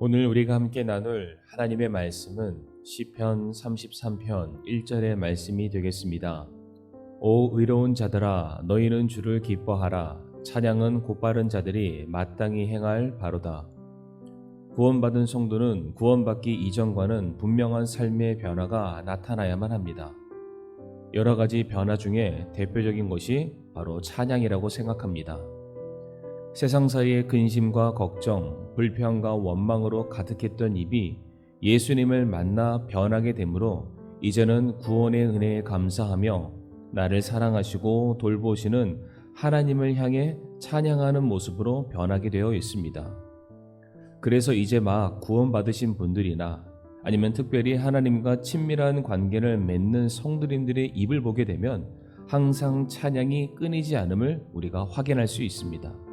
오늘 우리가 함께 나눌 하나님의 말씀은 시편 33편 1절의 말씀이 되겠습니다. 오 의로운 자들아 너희는 주를 기뻐하라 찬양은 곧바른 자들이 마땅히 행할 바로다. 구원받은 성도는 구원받기 이전과는 분명한 삶의 변화가 나타나야만 합니다. 여러 가지 변화 중에 대표적인 것이 바로 찬양이라고 생각합니다. 세상 사이의 근심과 걱정, 불평과 원망으로 가득했던 입이 예수님을 만나 변하게 되므로 이제는 구원의 은혜에 감사하며 나를 사랑하시고 돌보시는 하나님을 향해 찬양하는 모습으로 변하게 되어 있습니다. 그래서 이제 막 구원받으신 분들이나 아니면 특별히 하나님과 친밀한 관계를 맺는 성도님들의 입을 보게 되면 항상 찬양이 끊이지 않음을 우리가 확인할 수 있습니다.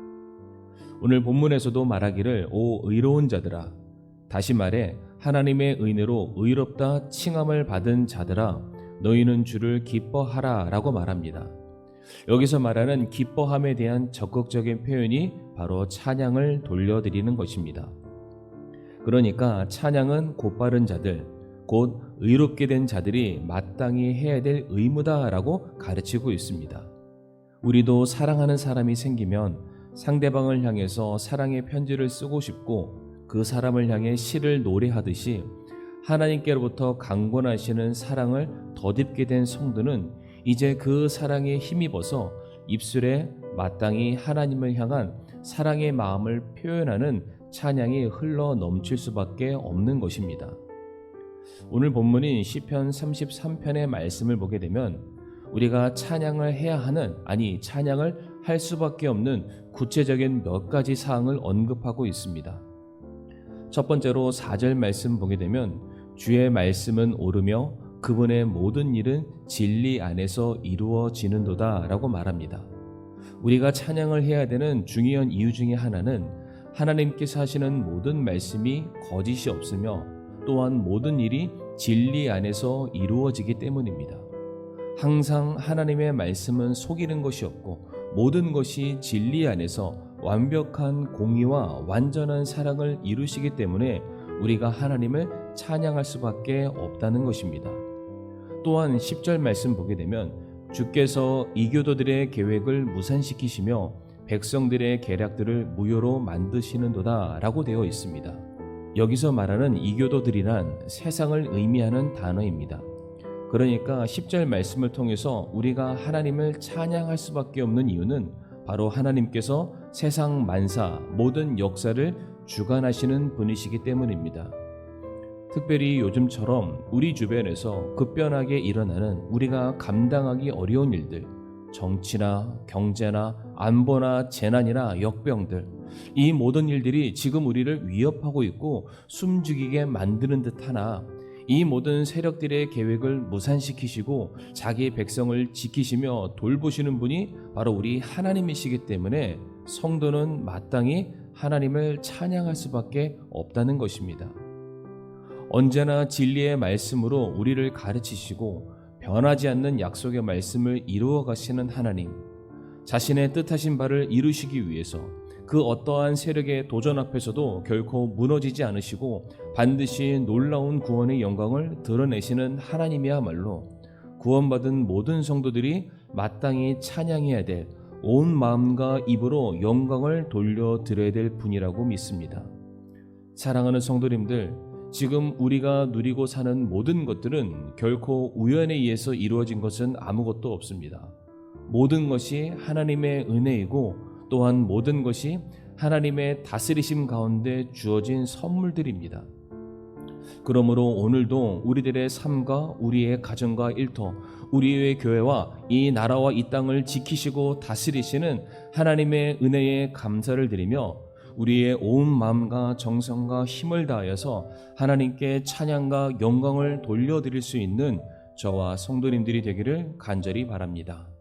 오늘 본문에서도 말하기를 오 의로운 자들아 다시 말해 하나님의 은혜로 의롭다 칭함을 받은 자들아 너희는 주를 기뻐하라라고 말합니다. 여기서 말하는 기뻐함에 대한 적극적인 표현이 바로 찬양을 돌려드리는 것입니다. 그러니까 찬양은 곧바른 자들, 곧 의롭게 된 자들이 마땅히 해야 될 의무다라고 가르치고 있습니다. 우리도 사랑하는 사람이 생기면 상대방을 향해서 사랑의 편지를 쓰고 싶고 그 사람을 향해 시를 노래하듯이 하나님께로부터 강권하시는 사랑을 덧입게 된 성도는 이제 그 사랑에 힘입어서 입술에 마땅히 하나님을 향한 사랑의 마음을 표현하는 찬양이 흘러 넘칠 수밖에 없는 것입니다. 오늘 본문인 시편 33편의 말씀을 보게 되면 우리가 찬양을 해야 하는 아니 찬양을 할 수밖에 없는 구체적인 몇 가지 사항을 언급하고 있습니다. 첫 번째로 4절 말씀 보게 되면 주의 말씀은 오르며 그분의 모든 일은 진리 안에서 이루어지는도다 라고 말합니다. 우리가 찬양을 해야 되는 중요한 이유 중에 하나는 하나님께서 하시는 모든 말씀이 거짓이 없으며 또한 모든 일이 진리 안에서 이루어지기 때문입니다. 항상 하나님의 말씀은 속이는 것이 없고 모든 것이 진리 안에서 완벽한 공의와 완전한 사랑을 이루시기 때문에 우리가 하나님을 찬양할 수밖에 없다는 것입니다. 또한 10절 말씀 보게 되면 주께서 이교도들의 계획을 무산시키시며 백성들의 계략들을 무효로 만드시는도다 라고 되어 있습니다. 여기서 말하는 이교도들이란 세상을 의미하는 단어입니다. 그러니까 10절 말씀을 통해서 우리가 하나님을 찬양할 수밖에 없는 이유는 바로 하나님께서 세상 만사 모든 역사를 주관하시는 분이시기 때문입니다. 특별히 요즘처럼 우리 주변에서 급변하게 일어나는 우리가 감당하기 어려운 일들, 정치나 경제나 안보나 재난이나 역병들, 이 모든 일들이 지금 우리를 위협하고 있고 숨죽이게 만드는 듯 하나 이 모든 세력들의 계획을 무산시키시고 자기 백성을 지키시며 돌보시는 분이 바로 우리 하나님이시기 때문에 성도는 마땅히 하나님을 찬양할 수밖에 없다는 것입니다. 언제나 진리의 말씀으로 우리를 가르치시고 변하지 않는 약속의 말씀을 이루어 가시는 하나님, 자신의 뜻하신 바를 이루시기 위해서 그 어떠한 세력의 도전 앞에서도 결코 무너지지 않으시고 반드시 놀라운 구원의 영광을 드러내시는 하나님이야말로 구원받은 모든 성도들이 마땅히 찬양해야 될 온 마음과 입으로 영광을 돌려드려야 될 분이라고 믿습니다. 사랑하는 성도님들, 지금 우리가 누리고 사는 모든 것들은 결코 우연에 의해서 이루어진 것은 아무것도 없습니다. 모든 것이 하나님의 은혜이고 또한 모든 것이 하나님의 다스리심 가운데 주어진 선물들입니다. 그러므로 오늘도 우리들의 삶과 우리의 가정과 일터, 우리의 교회와 이 나라와 이 땅을 지키시고 다스리시는 하나님의 은혜에 감사를 드리며 우리의 온 마음과 정성과 힘을 다하여서 하나님께 찬양과 영광을 돌려드릴 수 있는 저와 성도님들이 되기를 간절히 바랍니다.